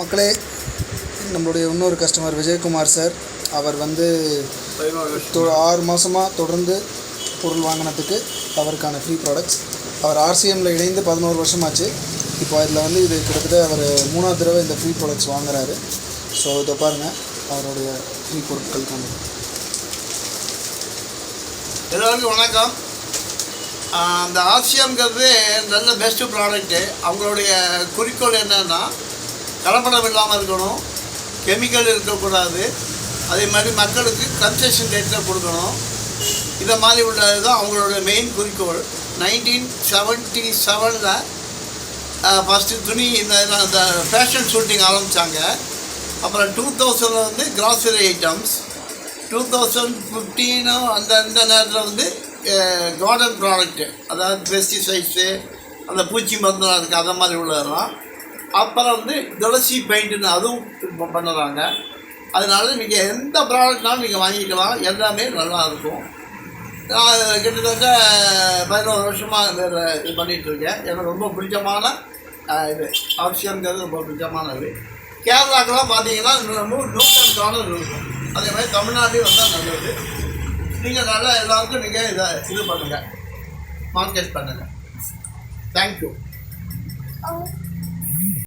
மக்களே நம்மளுடைய இன்னொரு கஸ்டமர் விஜயகுமார் சார். அவர் வந்து ஆறு மாதமாக தொடர்ந்து பொருள் வாங்கினதுக்கு அவருக்கான ஃப்ரீ ப்ராடக்ட்ஸ் அவர் ஆர்சிஎம்மில் இணைந்து பதினோரு வருஷமாச்சு. இப்போ அதில் வந்து இது கிட்டத்தட்ட அவர் மூணாவது தடவை இந்த ஃப்ரீ ப்ராடக்ட்ஸ் வாங்குறாரு. ஸோ இதை பாருங்கள் அவருடைய ஃப்ரீ பொருட்கள் கொண்டு எல்லோருக்கும் வணக்கம். அந்த ஆசியம்ங்கிறது நல்ல பெஸ்ட்டு ப்ராடக்ட்டு அவங்களுடைய குறிக்கோள் என்னன்னா கலப்படம் இல்லாமல் இருக்கணும். கெமிக்கல் இருக்கக்கூடாது. அதே மாதிரி மக்களுக்கு கன்செஷன் ரேட்டில் கொடுக்கணும். இதை மாதிரி உள்ளது தான் அவங்களோட மெயின் குறிக்கோள். நைன்டீன் செவன்ட்டி செவனில் ஃபஸ்ட்டு துணி இந்த இந்த ஃபேஷன் ஷூட்டிங் ஆரம்பித்தாங்க அப்புறம் டூ தௌசண்டில் வந்து கிராசரி ஐட்டம்ஸ் டூ தௌசண்ட் ஃபிஃப்டீனும் அந்த அந்த நேரத்தில் வந்து கார்டன் ப்ராடக்ட்டு அதாவது பெஸ்டிசைட்ஸு அந்த பூச்சி மருந்து இருக்குது அந்த மாதிரி உள்ளதெல்லாம். அப்புறம் வந்து துளசி பெயிண்ட்னு அதுவும் பண்ணுறாங்க. அதனால நீங்கள் எந்த ப்ராடக்ட்னாலும் நீங்கள் வாங்கிக்கலாம். எல்லாமே நல்லா இருக்கும். நான் கிட்டத்தட்ட பதினோரு வருஷமாக வேறு இது பண்ணிகிட்ருக்கேன் எனக்கு ரொம்ப பிடிச்சமான இது அவசியங்கிறது ரொம்ப பிடிச்சமான இது. கேரளாக்கெல்லாம் பார்த்தீங்கன்னா நூறு நூற்றம்பது இருக்கும். அதே மாதிரி தமிழ்நாட்டில் வந்தால் நல்லது. நீங்கள் நல்லா எல்லாருக்கும் நீங்கள் இதை இது பண்ணுங்கள் மார்க்கெட் பண்ணுங்கள் தேங்க்யூ Oh.